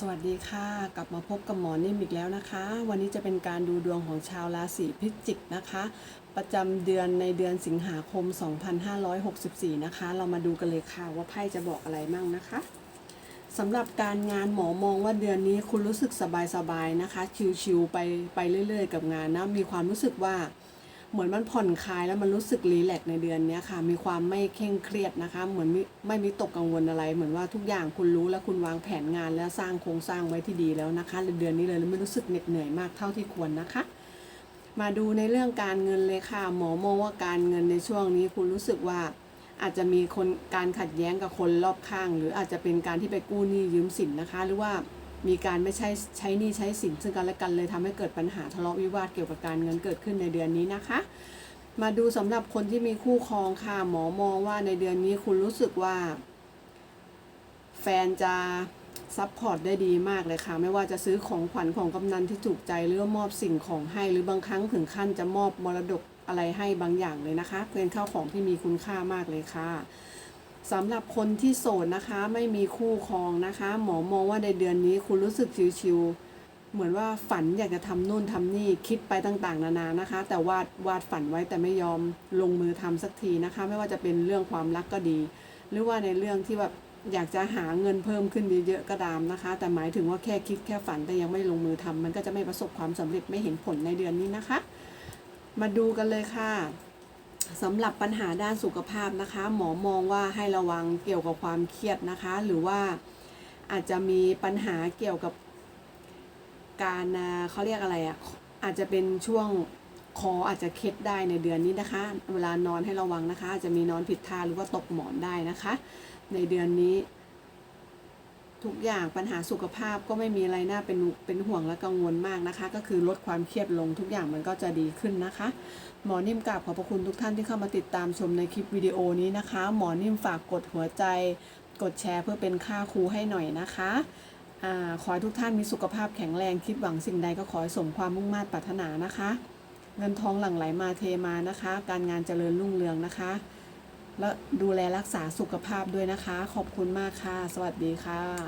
สวัสดีค่ะ กลับมาพบกับหมอนิ่มอีกแล้วนะคะ วันนี้จะเป็นการดูดวงของชาวราศีพิจิกนะคะ ประจำเดือนในเดือนสิงหาคม 2564 นะคะ เรามาดูกันเลยค่ะว่าไพ่จะบอกอะไรมั่งนะคะสำหรับการงานหมอมองว่าเดือนนี้คุณรู้สึกสบายๆนะคะ ชิวๆไปไปเรื่อย ๆ กับงานนะมีความรู้สึกว่า เหมือนมันผ่อนคลายแล้วมันรู้สึกรีแลกในเดือนนี้ค่ะ มีความไม่เคร่งเครียดนะคะ เหมือนไม่ไม่มีตกกังวลอะไร เหมือนว่าทุกอย่างคุณรู้และคุณวางแผนงานและสร้างโครงสร้างไว้ที่ดีแล้วนะคะในเดือนนี้เลยไม่รู้สึกเหน็ดเหนื่อยมากเท่าที่ควรนะคะ มาดูในเรื่องการเงินเลยค่ะ หมอมองว่าการเงินในช่วงนี้คุณรู้สึกว่าอาจจะมีคนการขัดแย้งกับคนรอบข้าง หรืออาจจะเป็นการที่ไปกู้หนี้ยืมสินนะคะ หรือว่า มีการไม่ใช้ใช้หนี้ใช้สินซึ่งกันและกันเลยทำให้เกิดปัญหาทะเลาะวิวาทเกี่ยวกับการเงินเกิดขึ้นในเดือนนี้นะคะ มาดูสำหรับคนที่มีคู่ครองค่ะหมอมองว่าในเดือนนี้คุณรู้สึกว่า แฟนจะซัพพอร์ตได้ดีมากเลยค่ะ ไม่ว่าจะซื้อของขวัญของกำนันที่ถูกใจหรือมอบสิ่งของให้ หรือบางครั้งถึงขั้นจะมอบมรดกอะไรให้บางอย่างเลยนะคะเป็นข้าวของที่มีคุณค่ามากเลยค่ะ สำหรับคนที่โสดนะคะ ไม่มีคู่ครองนะคะ หมอมองว่าในเดือนนี้คุณรู้สึกชิวๆเหมือนว่าฝันอยากจะทำนู่นทำนี่คิดไปต่างๆ นานานะคะ แต่วาดวาดฝันไว้แต่ไม่ยอมลงมือทำสักทีนะคะ ไม่ว่าจะเป็นเรื่องความรักก็ดี หรือว่าในเรื่องที่แบบอยากจะหาเงินเพิ่มขึ้นเยอะๆก็ตามนะคะ แต่หมายถึงว่าแค่คิดแค่ฝันแต่ยังไม่ลงมือทำมันก็จะไม่ประสบความสำเร็จไม่เห็นผลในเดือนนี้นะคะ มาดูกันเลยค่ะ สำหรับปัญหาด้านสุขภาพนะคะ หมอมองว่าให้ระวังเกี่ยวกับความเครียดนะคะ หรือว่าอาจจะมีปัญหาเกี่ยวกับการเขาเรียกอะไรอะ่ะอาจจะเป็นช่วงคออาจจะเคล็ดได้ในเดือนนี้นะคะ เวลานอนให้ระวังนะคะ อาจจะมีนอนผิดท่าหรือว่าตกหมอนได้นะคะ ในเดือนนี้ ทุกอย่างปัญหาสุขภาพก็ไม่มีอะไรน่าเป็นเป็นห่วงและกังวลมากนะคะ ก็คือลดความเครียดลงทุกอย่างมันก็จะดีขึ้นนะคะ หมอนิ่มกราบขอบพระคุณทุกท่านที่เข้ามาติดตามชมในคลิปวิดีโอนี้นะคะ หมอนิ่มฝากกดหัวใจ กดแชร์เพื่อเป็นค่าครูให้หน่อยนะคะอขอให้ทุกท่านมีสุขภาพแข็งแรงคิดหวังสิ่งใดก็ขอให้สมความมุ่งมั่นปรารถนานะคะ เงินทองหลั่งไหลมาเทมานะคะ การงานเจริญรุ่งเรืองนะคะ และดูแลรักษาสุขภาพด้วยนะคะ ขอบคุณมากค่ะ สวัสดีค่ะ